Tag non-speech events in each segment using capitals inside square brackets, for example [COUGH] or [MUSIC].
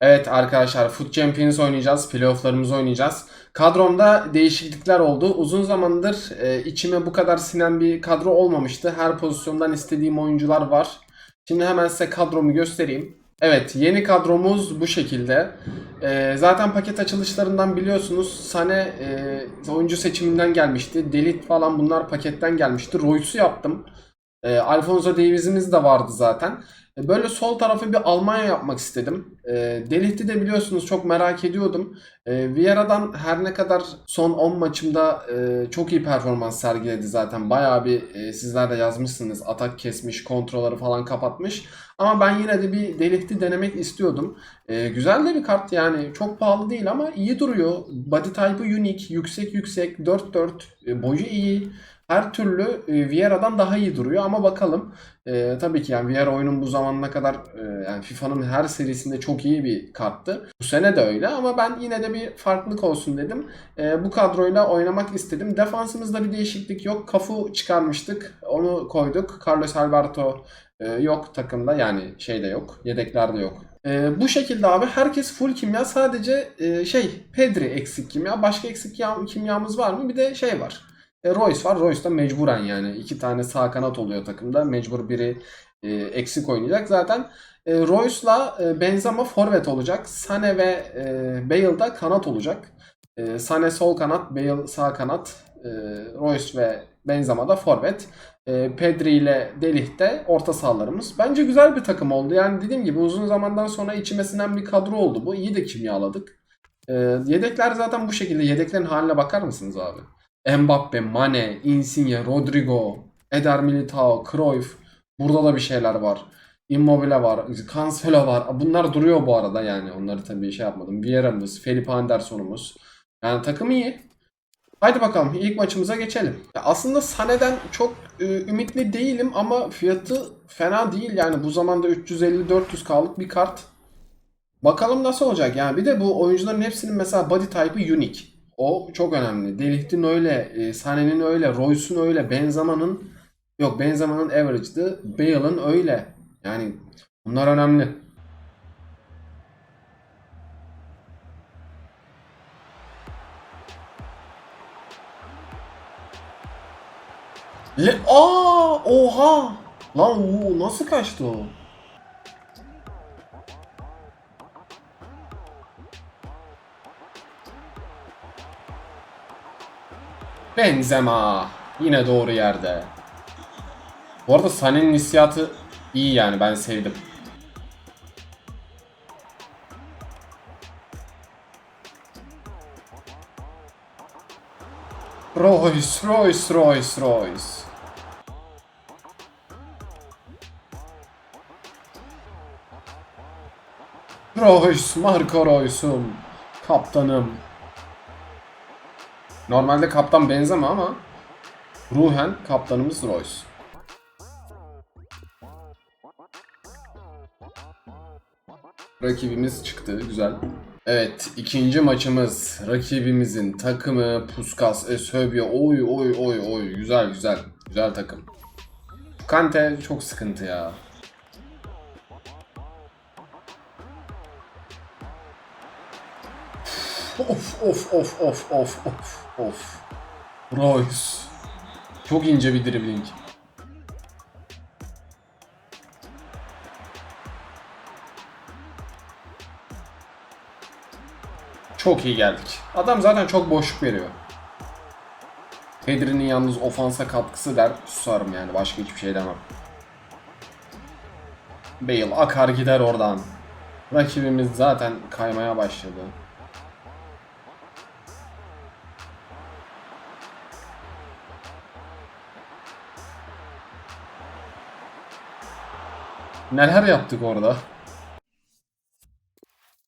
Evet arkadaşlar Foot Champions oynayacağız. Playoff'larımızı oynayacağız. Kadromda değişiklikler oldu. Uzun zamandır e, içime bu kadar sinen bir kadro olmamıştı. Her pozisyondan istediğim oyuncular var. Şimdi hemen size kadromu göstereyim. Evet yeni kadromuz bu şekilde. E, zaten paket açılışlarından biliyorsunuz Sane e, oyuncu seçiminden gelmişti. Delit falan bunlar paketten gelmişti. Royce'u yaptım. E, Alfonso Davies'imiz de vardı zaten. E, Böyle sol tarafı bir Almanya yapmak istedim. E, Delihti de biliyorsunuz çok merak ediyordum. E, Vieira'dan her ne kadar son 10 maçımda e, çok iyi performans sergiledi zaten. Bayağı bir e, sizler de yazmışsınız. Atak kesmiş, kontrolleri falan kapatmış. Ama ben yine de bir Delihti denemek istiyordum. E, güzel de bir kart yani. Çok pahalı değil ama iyi duruyor. Body type'ı unique, yüksek yüksek, 4-4, e, boyu iyi. Her türlü e, Vieira'dan daha iyi duruyor ama bakalım. E, tabii ki yani Vieira oyunun bu zamanına kadar e, yani FIFA'nın her serisinde çok iyi bir karttı. Bu sene de öyle ama ben yine de bir farklılık olsun dedim. E, bu kadroyla oynamak istedim. Defansımızda bir değişiklik yok. Kafu çıkarmıştık. Onu koyduk. Carlos Alberto e, yok takımda yani şeyde yok. Yedeklerde yok. E, bu şekilde abi herkes full kimya. Sadece e, şey Pedri eksik kimya. Başka eksik ya- kimyamız var mı? Bir de şey var. E, Royce var. Royce da mecburen yani. iki tane sağ kanat oluyor takımda. Mecbur biri e, eksik oynayacak. Zaten e, Royce'la e, Benzema forvet olacak. Sane ve e, Bale da kanat olacak. E, Sane sol kanat, Bale sağ kanat. E, Royce ve Benzema da forvet. E, Pedri ile Delih de orta sahalarımız. Bence güzel bir takım oldu. Yani dediğim gibi uzun zamandan sonra içime sinen bir kadro oldu bu. İyi de kimyaladık. E, yedekler zaten bu şekilde. Yedeklerin haline bakar mısınız abi? Mbappe, Mane, Insigne, Rodrigo, Eder Militao, Cruyff. Burada da bir şeyler var. Immobile var, Cancelo var. Bunlar duruyor bu arada yani. Onları tabii şey yapmadım. Vieira'mız, Felipe Anderson'umuz. Yani takım iyi. Haydi bakalım ilk maçımıza geçelim. Ya aslında Sane'den çok e, ümitli değilim ama fiyatı fena değil yani bu zamanda 350-400k'lık bir kart. Bakalım nasıl olacak yani bir de bu oyuncuların hepsinin mesela body type'ı unique. O çok önemli. Delihtin öyle, e, Sané'nin öyle, Royce'un öyle, Benzema'nın yok Benzema'nın average'dı. Bale'ın öyle. Yani bunlar önemli. Le Aa, oha! Lan o nasıl kaçtı o? Benzema. Yine doğru yerde. Bu arada Sané'nin hissiyatı iyi yani ben sevdim. Royce, Royce, Royce, Royce. Royce, Marco Royce'um. Kaptanım. Normalde kaptan Benzema ama ruhen kaptanımız Royce. Rakibimiz çıktı. Güzel. Evet. ikinci maçımız. Rakibimizin takımı Puskas, Eusebio. Oy oy oy oy. Güzel güzel. Güzel takım. Kante çok sıkıntı ya. Of of of of of of of. Royce. Çok ince bir dribbling. Çok iyi geldik. Adam zaten çok boşluk veriyor. Pedri'nin yalnız ofansa katkısı der susarım yani başka hiçbir şey demem. Bale akar gider oradan. Rakibimiz zaten kaymaya başladı. Neler yaptık orada?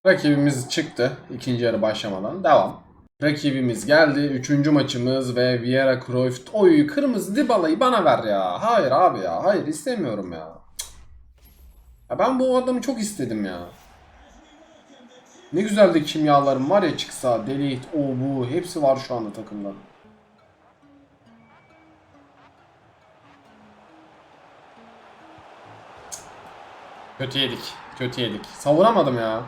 Rakibimiz çıktı ikinci yarı başlamadan. Devam. Rakibimiz geldi. Üçüncü maçımız ve Vieira Cruyff. Oy kırmızı Dybala'yı bana ver ya. Hayır abi ya. Hayır istemiyorum ya. Ya ben bu adamı çok istedim ya. Ne güzel de kimyalarım var ya çıksa. Delete, o bu. Hepsi var şu anda takımda. Kötü yedik. Kötü yedik. Savunamadım ya.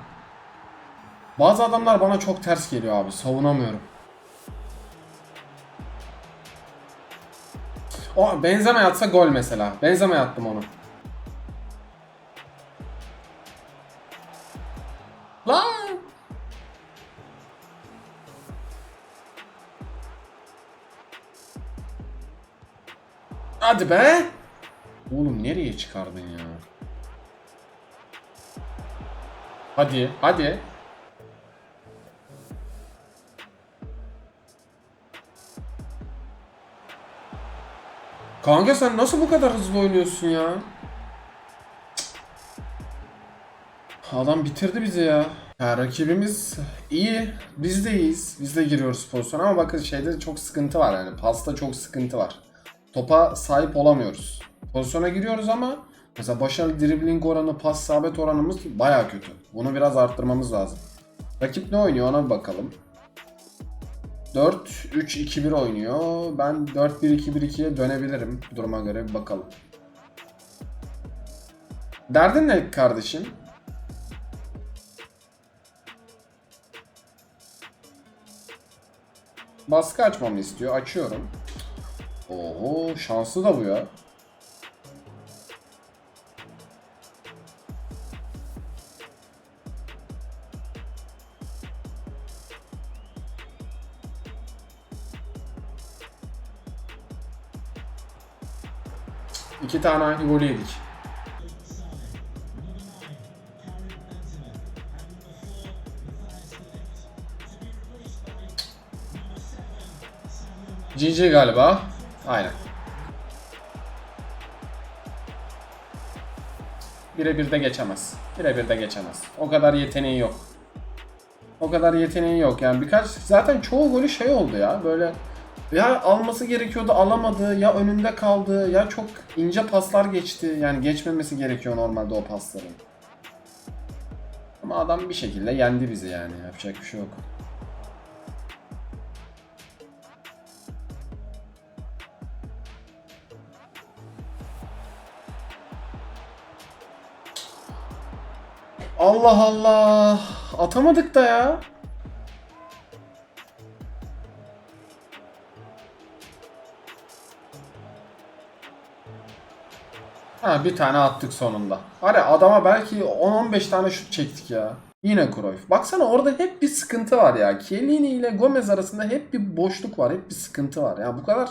Bazı adamlar bana çok ters geliyor abi. Savunamıyorum. O Benzema yatsa gol mesela. Benzema yattım onu. Lan! Hadi be! Oğlum nereye çıkardın ya? Hadi, hadi. Kanka sen nasıl bu kadar hızlı oynuyorsun ya? Adam bitirdi bizi ya. Ya rakibimiz iyi. Biz de iyiyiz. Biz de giriyoruz pozisyona ama bakın şeyde çok sıkıntı var yani. Pasta çok sıkıntı var. Topa sahip olamıyoruz. Pozisyona giriyoruz ama mesela başarılı dribbling oranı, pas sabit oranımız baya kötü. Bunu biraz arttırmamız lazım. Rakip ne oynuyor ona bir bakalım. 4-3-2-1 oynuyor. Ben 4-1-2-1-2'ye dönebilirim duruma göre bir bakalım. Derdin ne kardeşim? Baskı açmamı istiyor. Açıyorum. Oho şanslı da bu ya. İki tane aynı golü yedik. GG galiba. Aynen. Birebir de geçemez. Birebir de geçemez. O kadar yeteneği yok. O kadar yeteneği yok yani birkaç zaten çoğu golü şey oldu ya böyle ya alması gerekiyordu alamadı ya önünde kaldı ya çok ince paslar geçti yani geçmemesi gerekiyor normalde o pasların. Ama adam bir şekilde yendi bizi yani yapacak bir şey yok. Allah Allah. Atamadık da ya. Ha bir tane attık sonunda. Var adama belki 10-15 tane şut çektik ya. Yine Cruyff. Baksana orada hep bir sıkıntı var ya. Chiellini ile Gomez arasında hep bir boşluk var. Hep bir sıkıntı var. Ya bu kadar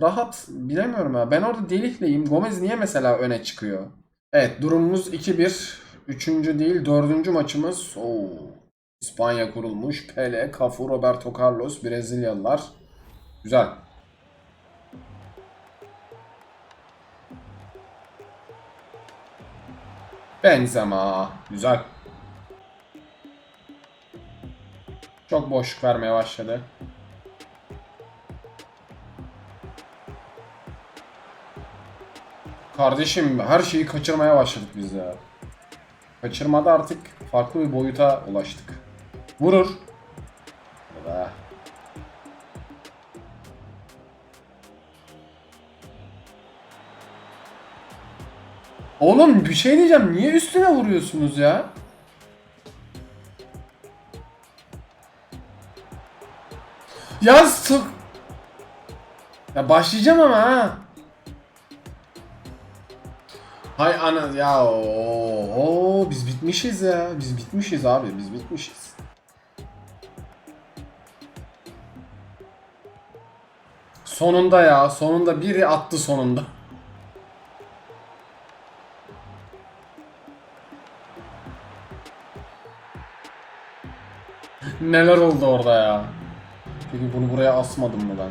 rahat bilemiyorum ya. Ben orada delikleyim. Gomez niye mesela öne çıkıyor? Evet durumumuz 2-1. Üçüncü değil dördüncü maçımız. Oo. İspanya kurulmuş. Pele, Cafu, Roberto Carlos, Brezilyalılar. Güzel. Benzema. Güzel. Çok boşluk vermeye başladı. Kardeşim her şeyi kaçırmaya başladık biz ya. Kaçırmada artık farklı bir boyuta ulaştık. Vurur. Be. Oğlum bir şey diyeceğim. Niye üstüne vuruyorsunuz ya? Ya sık. Ya başlayacağım ama ha. Hay ana ya o biz bitmişiz ya. Biz bitmişiz abi. Biz bitmişiz. Sonunda ya. Sonunda biri attı sonunda. Neler oldu orada ya? Peki bunu buraya asmadım mı ben?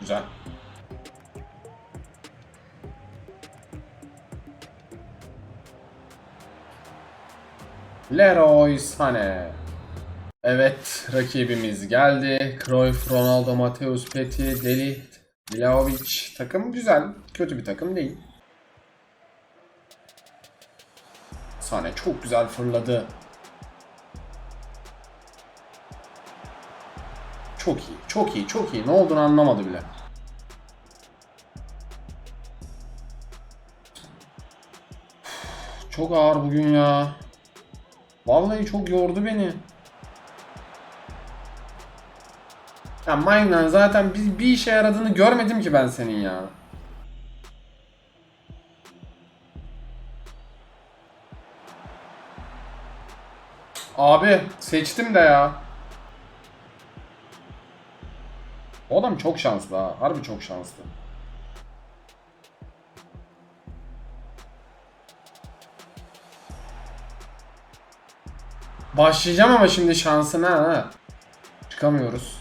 Güzel. Leroy Sané. Evet, rakibimiz geldi. Cruyff, Ronaldo, Mateus Petit, Deli, Vlahovic. Takım güzel. Kötü bir takım değil. Sané çok güzel fırladı. Çok iyi, çok iyi, çok iyi. Ne olduğunu anlamadı bile. çok ağır bugün ya. Vallahi çok yordu beni. Ya Maynan zaten bir, bir işe yaradığını görmedim ki ben senin ya. Abi seçtim de ya. O adam çok şanslı ha. Harbi çok şanslı. Başlayacağım ama şimdi şansına ha. Çıkamıyoruz.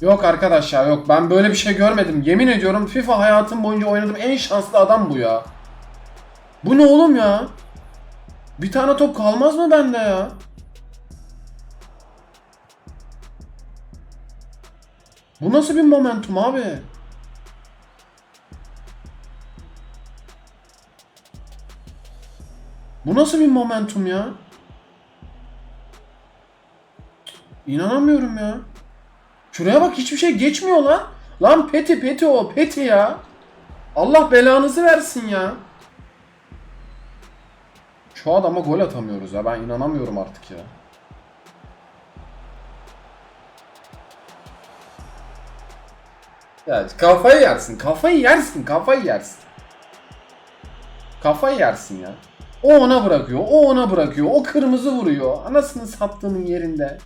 Yok arkadaş ya yok. Ben böyle bir şey görmedim. Yemin ediyorum FIFA hayatım boyunca oynadığım en şanslı adam bu ya. Bu ne oğlum ya? Bir tane top kalmaz mı bende ya? Bu nasıl bir momentum abi? Bu nasıl bir momentum ya? İnanamıyorum ya. Şuraya bak hiçbir şey geçmiyor lan. Lan peti peti o peti ya. Allah belanızı versin ya. Şu adama gol atamıyoruz ya. Ben inanamıyorum artık ya. Ya kafayı yersin, kafayı yersin, kafayı yersin. Kafayı yersin ya. O ona bırakıyor, o ona bırakıyor, o kırmızı vuruyor. Anasını sattığının yerinde.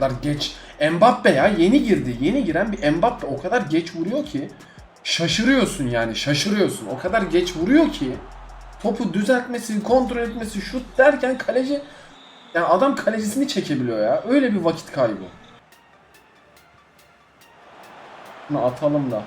Kadar geç. Mbappe ya yeni girdi. Yeni giren bir Mbappe o kadar geç vuruyor ki şaşırıyorsun yani şaşırıyorsun. O kadar geç vuruyor ki topu düzeltmesi, kontrol etmesi, şut derken kaleci yani adam kalecisini çekebiliyor ya. Öyle bir vakit kaybı. Bunu atalım da.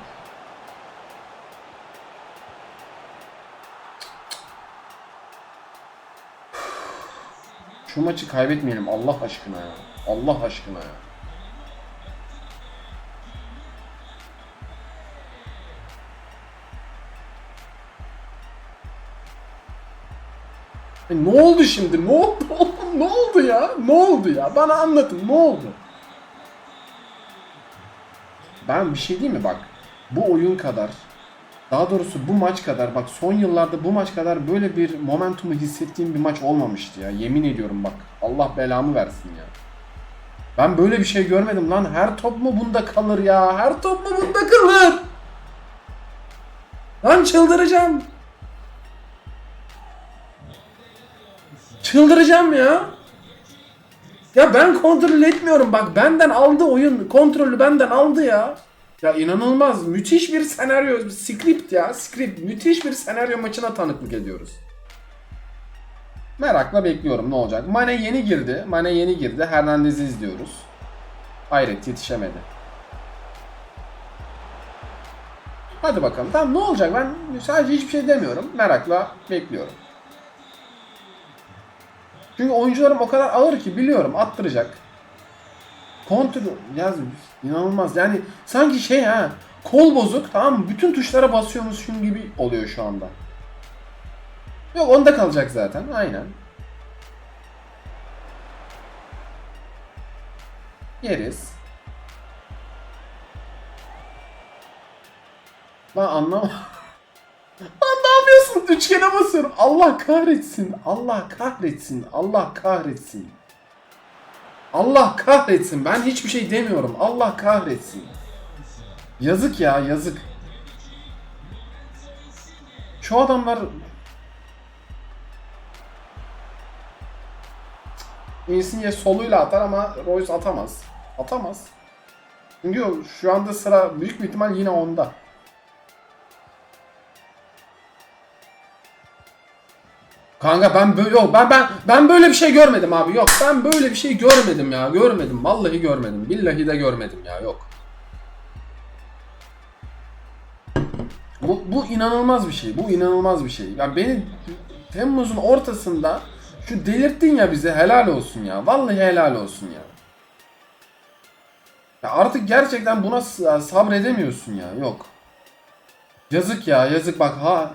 Şu maçı kaybetmeyelim Allah aşkına ya. Allah aşkına ya. E, ne oldu şimdi? [LAUGHS] Ne oldu? ne oldu ya? Ne oldu ya? Bana anlatın. Ne oldu? Ben bir şey diyeyim mi bak? Bu oyun kadar daha doğrusu bu maç kadar bak son yıllarda bu maç kadar böyle bir momentumu hissettiğim bir maç olmamıştı ya. Yemin ediyorum bak. Allah belamı versin ya. Ben böyle bir şey görmedim lan. Her top mu bunda kalır ya? Her top mu bunda kalır? Lan çıldıracağım. Çıldıracağım ya. Ya ben kontrol etmiyorum bak benden aldı oyun kontrolü benden aldı ya. Ya inanılmaz müthiş bir senaryo script ya script müthiş bir senaryo maçına tanıklık ediyoruz. Merakla bekliyorum ne olacak. Mane yeni girdi. Mane yeni girdi. Hernandez'i izliyoruz. Hayret yetişemedi. Hadi bakalım. Tamam ne olacak? Ben sadece hiçbir şey demiyorum. Merakla bekliyorum. Çünkü oyuncularım o kadar ağır ki biliyorum attıracak. Kontrol yaz inanılmaz. Yani sanki şey ha kol bozuk tamam mı? Bütün tuşlara basıyormuşsun gibi oluyor şu anda. Yok onda kalacak zaten. Aynen. Yeriz. Ben anlam. [LAUGHS] Lan ne yapıyorsun? Üçgene basıyorum. Allah kahretsin. Allah kahretsin. Allah kahretsin. Allah kahretsin. Ben hiçbir şey demiyorum. Allah kahretsin. Yazık ya yazık. Şu adamlar Insigne soluyla atar ama Royce atamaz. Atamaz. Çünkü şu anda sıra büyük bir ihtimal yine onda. Kanka ben böyle yok ben ben ben böyle bir şey görmedim abi yok ben böyle bir şey görmedim ya görmedim vallahi görmedim billahi de görmedim ya yok. Bu, bu inanılmaz bir şey bu inanılmaz bir şey ya beni Temmuz'un ortasında şu delirttin ya bize helal olsun ya vallahi helal olsun ya. Ya artık gerçekten buna sabredemiyorsun ya yok. Yazık ya yazık bak ha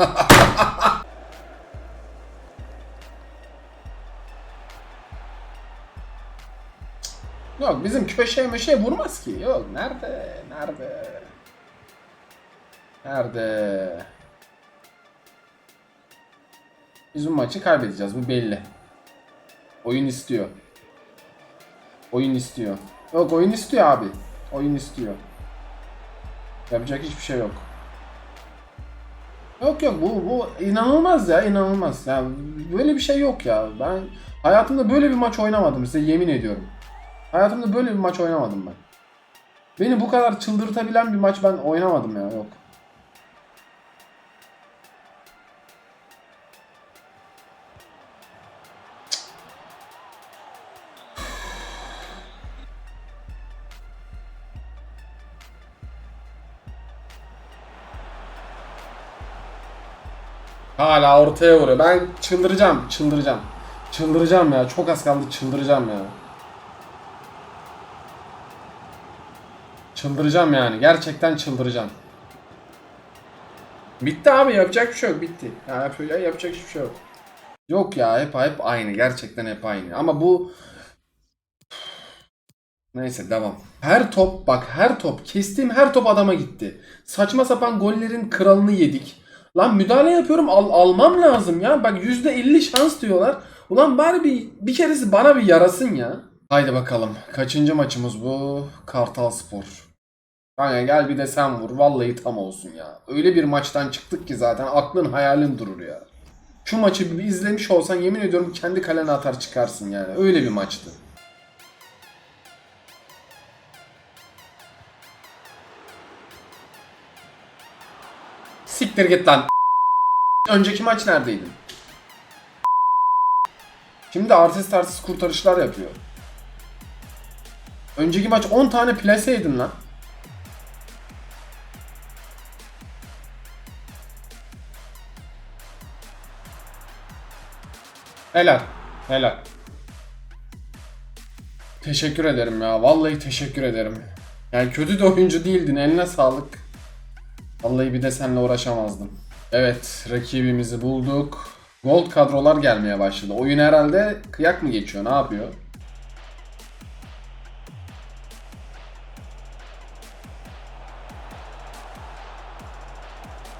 [LAUGHS] Yok bizim köşeye meşeye vurmaz ki. Yok nerede? Nerede? Nerede? Biz bu maçı kaybedeceğiz bu belli. Oyun istiyor. Oyun istiyor. Yok oyun istiyor abi. Oyun istiyor. Yapacak hiçbir şey yok. Yok yok bu bu inanılmaz ya inanılmaz. Ya böyle bir şey yok ya. Ben hayatımda böyle bir maç oynamadım size yemin ediyorum. Hayatımda böyle bir maç oynamadım ben. Beni bu kadar çıldırtabilen bir maç ben oynamadım ya yok. Hala ortaya vuruyor. Ben çıldıracağım, çıldıracağım. Çıldıracağım ya. Çok az kaldı çıldıracağım ya. Çıldıracağım yani. Gerçekten çıldıracağım. Bitti abi yapacak bir şey yok. Bitti. Ya yapacak, yapacak hiçbir şey yok. Yok ya hep hep aynı. Gerçekten hep aynı. Ama bu Neyse devam. Her top bak her top kestiğim her top adama gitti. Saçma sapan gollerin kralını yedik. Lan müdahale yapıyorum al, almam lazım ya. Bak %50 şans diyorlar. Ulan bari bir, bir keresi bana bir yarasın ya. Haydi bakalım. Kaçıncı maçımız bu? Kartal Spor. Kanka gel bir de sen vur. Vallahi tam olsun ya. Öyle bir maçtan çıktık ki zaten aklın hayalin durur ya. Şu maçı bir izlemiş olsan yemin ediyorum kendi kalene atar çıkarsın yani. Öyle bir maçtı. Siktir git lan. Önceki maç neredeydin? Şimdi artist artist kurtarışlar yapıyor. Önceki maç 10 tane plase yedin lan. Helal. Helal. Teşekkür ederim ya. Vallahi teşekkür ederim. Yani kötü de oyuncu değildin. Eline sağlık. Vallahi bir de seninle uğraşamazdım. Evet, rakibimizi bulduk. Gold kadrolar gelmeye başladı. Oyun herhalde kıyak mı geçiyor? Ne yapıyor?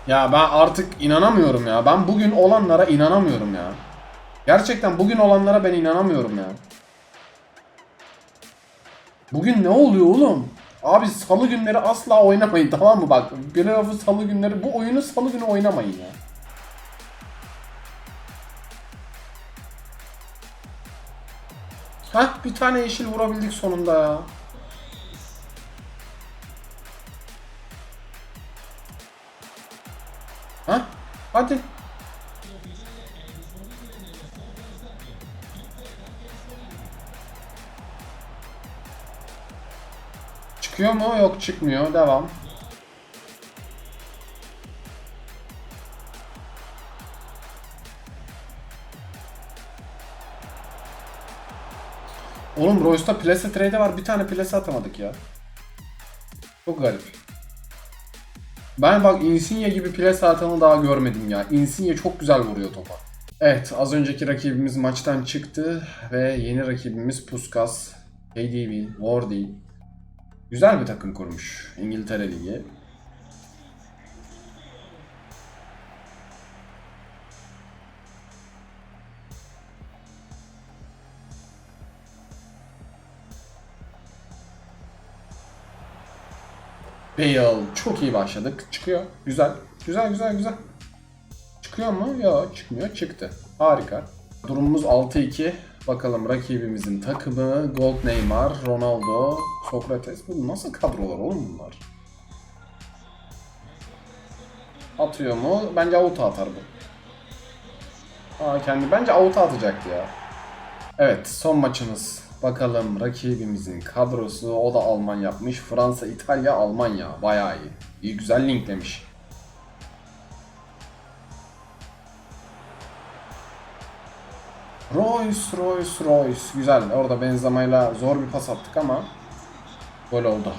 Ya ben artık inanamıyorum ya. Ben bugün olanlara inanamıyorum ya. Gerçekten bugün olanlara ben inanamıyorum ya. Bugün ne oluyor oğlum? Abi salı günleri asla oynamayın tamam mı bak. Hafı salı günleri bu oyunu salı günü oynamayın ya. Hah bir tane yeşil vurabildik sonunda ya. Hah hadi. Çıkıyor mu? Yok çıkmıyor. Devam. Oğlum Royce'da plase trade var. Bir tane plase atamadık ya. Çok garip. Ben bak Insigne gibi plase atanı daha görmedim ya. Insigne çok güzel vuruyor topa. Evet az önceki rakibimiz maçtan çıktı ve yeni rakibimiz Puskas, KDB, Wardy, Güzel bir takım kurmuş İngiltere Ligi. Bale çok iyi başladık. Çıkıyor. Güzel. Güzel güzel güzel. Çıkıyor mu? Yok çıkmıyor. Çıktı. Harika. Durumumuz 6-2. Bakalım rakibimizin takımı Gold Neymar, Ronaldo, Sokrates. Bu nasıl kadrolar oğlum bunlar? Atıyor mu? Bence avuta atar bu. Aa, kendi bence avuta atacaktı ya. Evet son maçımız. Bakalım rakibimizin kadrosu o da Alman yapmış. Fransa, İtalya, Almanya. Bayağı iyi. İyi güzel linklemiş. Royce, Royce, Royce. Güzel. Orada Benzema'yla zor bir pas attık ama gol oldu.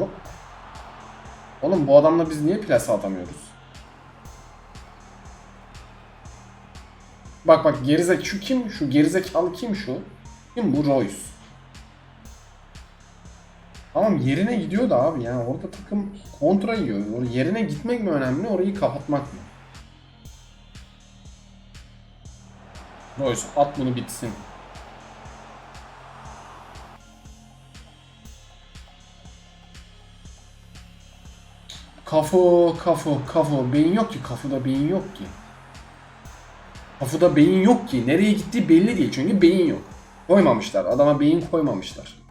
Ro Oğlum bu adamla biz niye plase atamıyoruz? Bak bak gerizek şu kim? Şu gerizekalı kim şu? Kim bu Royce? Tamam yerine gidiyor da abi yani orada takım kontra yiyor. Or- Yerine gitmek mi önemli orayı kapatmak mı? Royce at bunu bitsin. Kafu, kafu, kafu. Beyin yok ki. Kafuda beyin yok ki. Kafuda beyin yok ki. Nereye gittiği belli değil çünkü beyin yok. Koymamışlar. Adama beyin koymamışlar.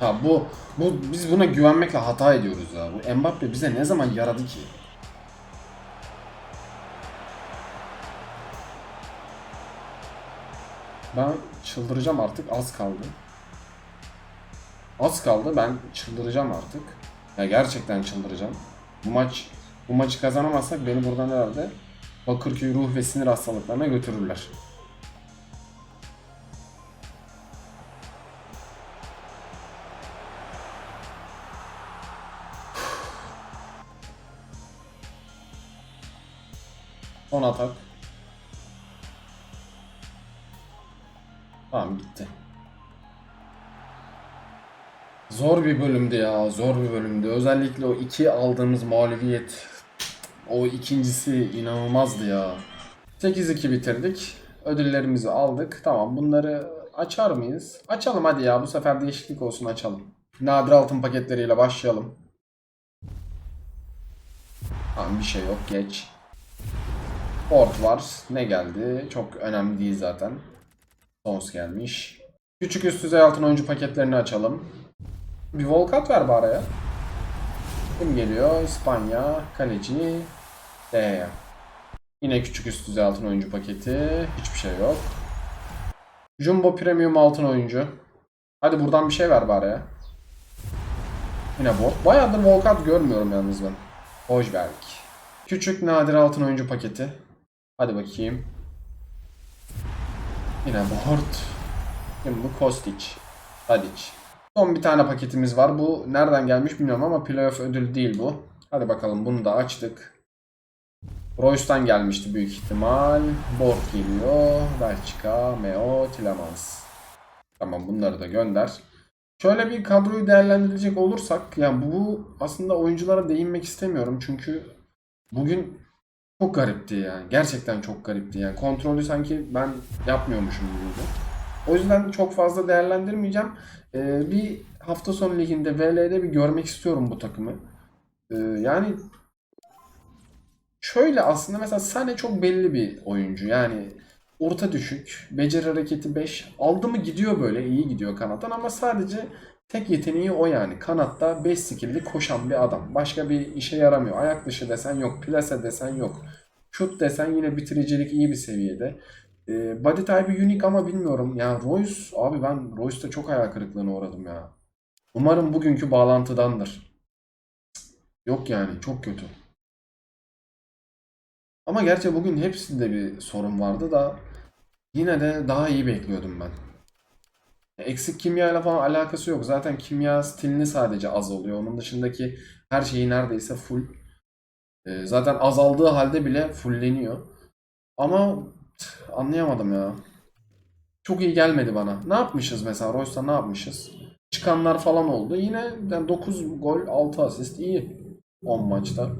Ha bu bu biz buna güvenmekle hata ediyoruz ya. Bu Mbappe bize ne zaman yaradı ki? Ben çıldıracağım artık az kaldı. Az kaldı ben çıldıracağım artık. Ya gerçekten çıldıracağım. Bu maç bu maçı kazanamazsak beni buradan herhalde Bakırköy ruh ve sinir hastalıklarına götürürler. Son atak. Tamam gitti. Zor bir bölümdü ya, zor bir bölümdü. Özellikle o iki aldığımız mağlubiyet, o ikincisi inanılmazdı ya. 8-2 bitirdik. Ödüllerimizi aldık. Tamam bunları açar mıyız? Açalım hadi ya, bu sefer değişiklik olsun açalım. Nadir altın paketleriyle başlayalım. Tamam bir şey yok, geç. Port var. Ne geldi? Çok önemli değil zaten. Sons gelmiş. Küçük üst düzey altın oyuncu paketlerini açalım. Bir Volkat ver bari ya. Kim geliyor? İspanya. Kaleci. De. Yine küçük üst düzey altın oyuncu paketi. Hiçbir şey yok. Jumbo Premium altın oyuncu. Hadi buradan bir şey ver bari ya. Yine bot. Bayağıdır Volkat görmüyorum yalnız ben. Hojberg. Küçük nadir altın oyuncu paketi. Hadi bakayım. Yine Bort. Kim bu? Kostic. Tadic. Son bir tane paketimiz var. Bu nereden gelmiş bilmiyorum ama playoff ödül değil bu. Hadi bakalım bunu da açtık. Royce'dan gelmişti büyük ihtimal. Bort geliyor. Belçika, Meo, Tilemans. Tamam bunları da gönder. Şöyle bir kadroyu değerlendirecek olursak yani bu aslında oyunculara değinmek istemiyorum çünkü bugün çok garipti yani. Gerçekten çok garipti yani. Kontrolü sanki ben yapmıyormuşum gibi. O yüzden çok fazla değerlendirmeyeceğim. Ee, bir hafta sonu liginde VL'de bir görmek istiyorum bu takımı. Ee, yani şöyle aslında mesela Sane çok belli bir oyuncu. Yani orta düşük, beceri hareketi 5. Aldı mı gidiyor böyle iyi gidiyor kanattan ama sadece tek yeteneği o yani. Kanatta 5 skill'li koşan bir adam. Başka bir işe yaramıyor. Ayak dışı desen yok, plase desen yok. Şut desen yine bitiricilik iyi bir seviyede. Ee, body type'ı unique ama bilmiyorum. Yani Royce abi ben Royce'da çok hayal kırıklığına uğradım ya. Umarım bugünkü bağlantıdandır. Yok yani çok kötü. Ama gerçi bugün hepsinde bir sorun vardı da yine de daha iyi bekliyordum ben. Eksik kimyayla falan alakası yok. Zaten kimya stilini sadece az oluyor. Onun dışındaki her şeyi neredeyse full. Ee, zaten azaldığı halde bile fullleniyor. Ama anlayamadım ya. Çok iyi gelmedi bana. Ne yapmışız mesela? Royce'da ne yapmışız? Çıkanlar falan oldu. Yine yani 9 gol 6 asist iyi 10 maçta.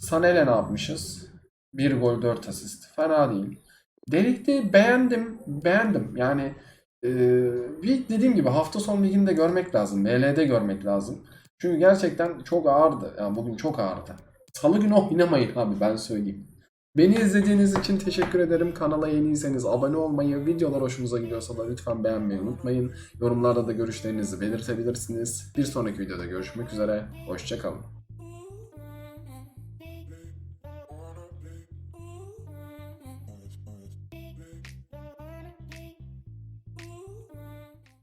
Sané'le ne yapmışız? 1 gol 4 asist. Fena değil. Delik'te beğendim. Beğendim. Yani e, bir dediğim gibi hafta sonu liginde görmek lazım. ML'de görmek lazım. Çünkü gerçekten çok ağırdı. Yani bugün çok ağırdı. Salı günü oynamayın abi ben söyleyeyim. Beni izlediğiniz için teşekkür ederim. Kanala yeniyseniz abone olmayı, videolar hoşunuza gidiyorsa da lütfen beğenmeyi unutmayın. Yorumlarda da görüşlerinizi belirtebilirsiniz. Bir sonraki videoda görüşmek üzere. Hoşçakalın.